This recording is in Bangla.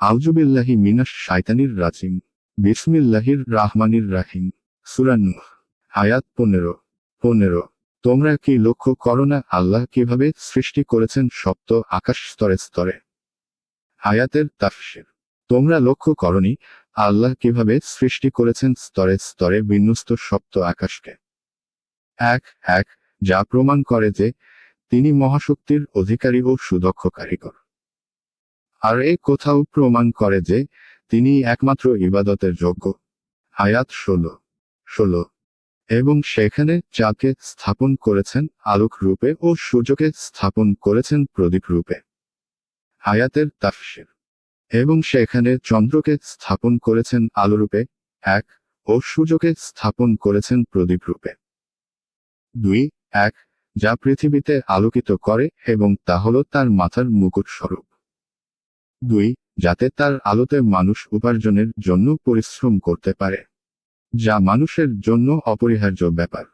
আউজুবিল্লাহি মিনাস শাইতানির রাজিম। বিসমিল্লাহির রাহমানির রাহিম। সুরান্নুহ আয়াত পনেরো। পনেরো, তোমরা কি লক্ষ্য করো না আল্লাহ কীভাবে সৃষ্টি করেছেন সপ্ত আকাশ স্তরে স্তরে? আয়াতের তাফসির। তোমরা লক্ষ্য করনি আল্লাহ কীভাবে সৃষ্টি করেছেন স্তরে স্তরে বিন্যস্ত সপ্ত আকাশকে? এক এক, যা প্রমাণ করে যে তিনি মহাশক্তির অধিকারী ও সুদক্ষ কারিগর। আর এ কোথাও প্রমাণ করে যে, তিনি একমাত্র ইবাদতের যোগ্য। আয়াত ষোলো। ষোলো। এবং সেখানে চাঁদকে স্থাপন করেছেন আলোক রূপে ও সূর্যকে স্থাপন করেছেন প্রদীপ রূপে। আয়াতের তাফসির। এবং সেখানে চন্দ্রকে স্থাপন করেছেন আলোরূপে এক, ও সূর্যকে স্থাপন করেছেন প্রদীপ রূপে। দুই, এক, যা পৃথিবীতে আলোকিত করে এবং তা হল তার মাথার মুকুট স্বরূপ। দুই, যাতে তার আলোতে মানুষ উপার্জনের জন্য পরিশ্রম করতে পারে। যা মানুষের জন্য অপরিহার্য ব্যাপার।